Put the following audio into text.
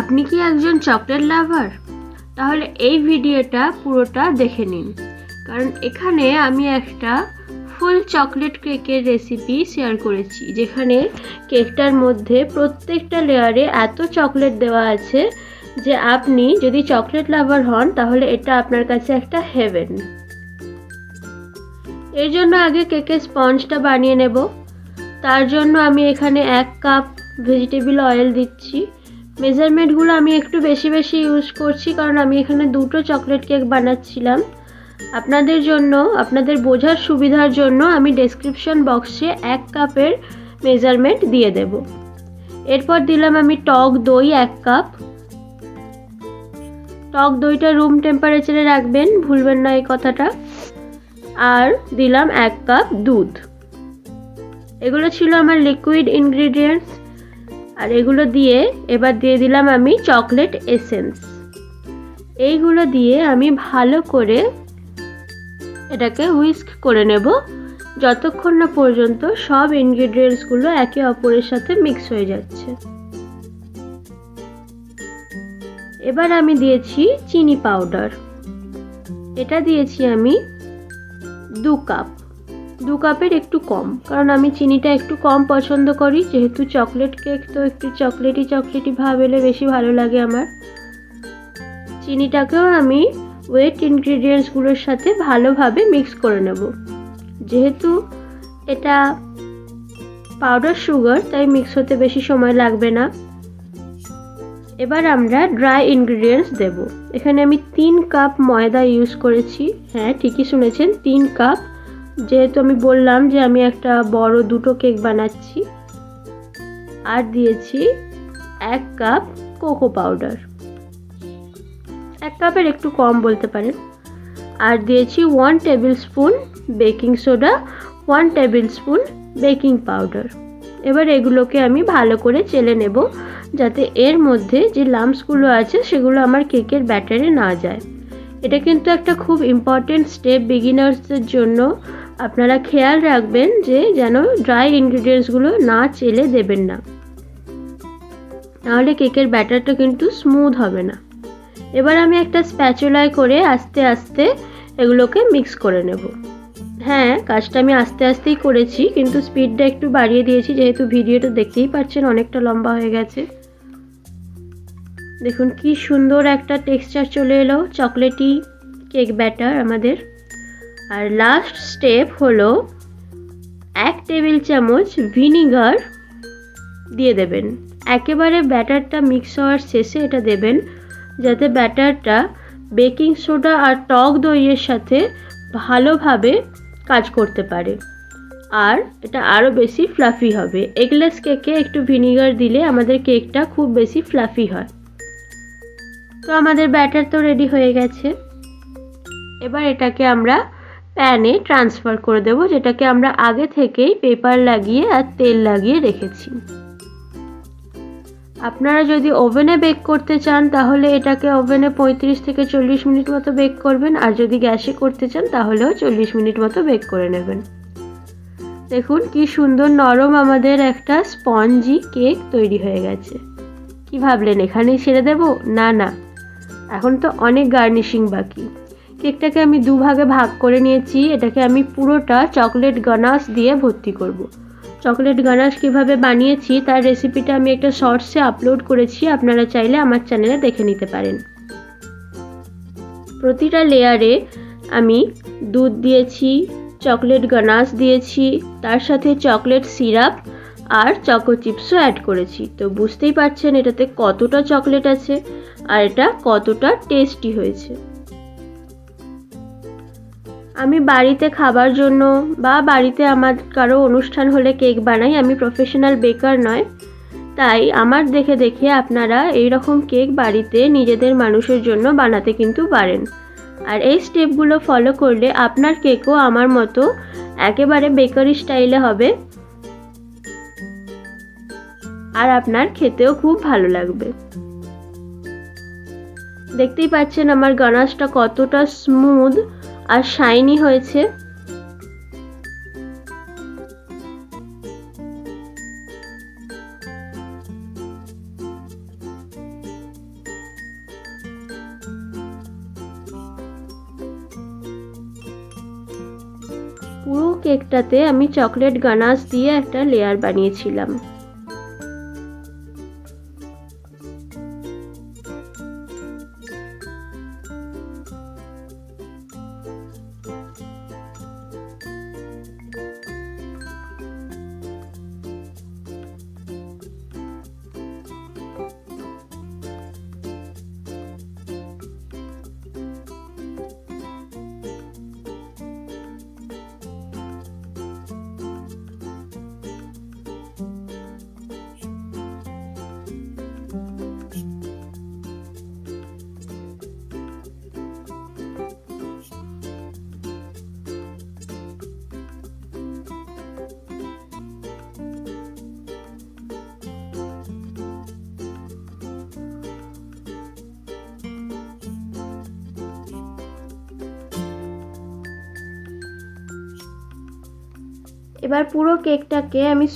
আপনি কি একজন চকলেট লাভার তাহলে এই ভিডিওটা পুরোটা দেখে নিন। কারণ এখানে আমি একটা ফুল চকলেট কেকের রেসিপি শেয়ার করেছি, যেখানে কেকটার মধ্যে প্রত্যেকটা লেয়ারে এত চকলেট দেওয়া আছে যে আপনি যদি চকলেট লাভার হন, তাহলে এটা আপনার কাছে একটা হেভেন এর জন্য আগে কেকের স্পঞ্জটা বানিয়ে নেব। তার জন্য আমি এখানে এক কাপ ভেজিটেবল অয়েল দিচ্ছি। মেজারমেন্টগুলো আমি একটু বেশি বেশি ইউজ করছি, কারণ আমি এখানে দুটো চকলেট কেক বানাচ্ছিলাম। আপনাদের জন্য, আপনাদের বোঝার সুবিধার জন্য আমি ডেসক্রিপশন বক্সে এক কাপের মেজারমেন্ট দিয়ে দেব। এরপর দিলাম আমি টক দই এক কাপ। টক দইটা রুম টেম্পারেচারে রাখবেন, ভুলবেন না এই কথাটা। আর দিলাম এক কাপ দুধ। এগুলো ছিল আমার লিকুইড ইনগ্রিডিয়েন্টস আর এগুলো দিয়ে এবার দিয়ে দিলাম আমি চকলেট এসেন্স। এইগুলো দিয়ে আমি ভালো করে এটাকে হুইস্ক করে নেব। যতক্ষণ না পর্যন্ত সব ইনগ্রিডিয়েন্টসগুলো একে অপরের সাথে মিক্স হয়ে যাচ্ছে। এবার আমি দিয়েছি চিনি পাউডার এটা দিয়েছি আমি দু কাপ দু কাপের একটু কম। কারণ আমি চিনিটা একটু কম পছন্দ করি, যেহেতু চকলেট কেক তো একটু চকলেটি চকলেটি ভাব এলে বেশি ভালো লাগে আমার। চিনিটাকেও আমি ওয়েট ইনগ্রিডিয়েন্টসগুলোর সাথে ভালোভাবে মিক্স করে নেব। যেহেতু এটা পাউডার সুগার তাই মিক্স হতে বেশি সময় লাগবে না। এবার আমরা ড্রাই ইনগ্রিডিয়েন্টস দেব। এখানে আমি তিন কাপ ময়দা ইউজ করেছি। হ্যাঁ ঠিকই শুনেছেন, তিন কাপ যেহেতু আমি বললাম যে আমি একটা বড় দুটো কেক বানাচ্ছি, আর দিয়েছি এক কাপ কোকো পাউডার। এক কাপের একটু কম বলতে পারেন। আর দিয়েছি one tablespoon baking soda one tablespoon baking powder এবার এগুলোকে আমি ভালো করে চেলে নেব, যাতে এর মধ্যে যে লাম্পসগুলো আছে, সেগুলো আমার কেকের ব্যাটারে না যায়। এটা কিন্তু একটা খুব ইম্পর্টেন্ট স্টেপ বিগিনার্সদের জন্য। আপনারা খেয়াল রাখবেন যে যেন ড্রাই ইনগ্রিডিয়েন্টসগুলো না চেলে দেবেন না। নাহলে কেকের ব্যাটারটা কিন্তু স্মুথ হবে না। এবার আমি একটা স্প্যাচুলায় করে আস্তে আস্তে এগুলোকে মিক্স করে নেব। হ্যাঁ কাজটা আমি আস্তে আস্তেই করেছি, কিন্তু স্পিডটা একটু বাড়িয়ে দিয়েছি, যেহেতু ভিডিওটা দেখতেই পাচ্ছেন অনেকটা লম্বা হয়ে গেছে। দেখুন কি সুন্দর একটা টেক্সচার চলে এলো চকলেটি কেক ব্যাটার আমাদের। আর লাস্ট স্টেপ হলো এক টেবিল চামচ ভিনিগার দিয়ে দেবেন। একেবারে ব্যাটারটা মিক্স হওয়ার শেষে এটা দেবেন, যাতে ব্যাটারটা বেকিং সোডা আর টক দইয়ের সাথে ভালোভাবে কাজ করতে পারে। আর এটা আরও বেশি ফ্লাফি হবে। এগলেস কেকে একটু ভিনিগার দিলে আমাদের কেকটা খুব বেশি ফ্লাফি হয়। তো আমাদের ব্যাটার তো রেডি হয়ে গেছে। এবার এটাকে আমরা প্যানে ট্রান্সফার করে দেব, যেটাকে আমরা আগে থেকেই পেপার লাগিয়ে আর তেল লাগিয়ে রেখেছি। আপনারা যদি ওভেনে বেক করতে চান, তাহলে এটাকে ওভেনে পঁয়ত্রিশ থেকে চল্লিশ মিনিট মতো বেক করবেন, আর যদি গ্যাসে করতে চান, তাহলেও চল্লিশ মিনিট মতো বেক করে নেবেন। দেখুন কি সুন্দর নরম আমাদের একটা স্পঞ্জি কেক তৈরি হয়ে গেছে। কি ভাবলেন, এখানেই ছেড়ে দেব? না না, এখন তো অনেক গার্নিশিং বাকি। কেকটাকে আমি দুভাগে ভাগ করে নিয়েছি। এটাকে আমি পুরোটা চকলেট গানাশ দিয়ে ভর্তি করব। চকলেট গানাশ কীভাবে বানিয়েছি তার রেসিপিটা আমি একটা শর্টসে আপলোড করেছি। আপনারা চাইলে আমার চ্যানেলে দেখে নিতে পারেন। প্রতিটা লেয়ারে আমি দুধ দিয়েছি, চকলেট গানাশ দিয়েছি, তার সাথে চকলেট সিরাপ আর চকো চিপসও অ্যাড করেছি। তো বুঝতেই পারছেন এটাতে কতটা চকলেট আছে আর এটা কতটা টেস্টি হয়েছে। আমি বাড়িতে খাবার জন্য বা বাড়িতে আমার কারও অনুষ্ঠান হলে কেক বানাই, আমি প্রফেশনাল বেকার নয়। তাই আমার দেখে দেখে আপনারা এই রকম কেক বাড়িতে নিজেদের মানুষের জন্য বানাতে কিন্তু পারেন। আর এই স্টেপগুলো ফলো করলে আপনার কেকও আমার মতো একেবারে বেকারি স্টাইলে হবে। আর আপনার খেতেও খুব ভালো লাগবে। দেখতেই পাচ্ছেন আমার গানাশটা কতটা স্মুথ আর শাইনি হয়েছে। পুরো কেকটাতে আমি চকলেট গানাস দিয়ে একটা লেয়ার বানিয়েছিলাম। এবার পুরো কেকটাকে আমি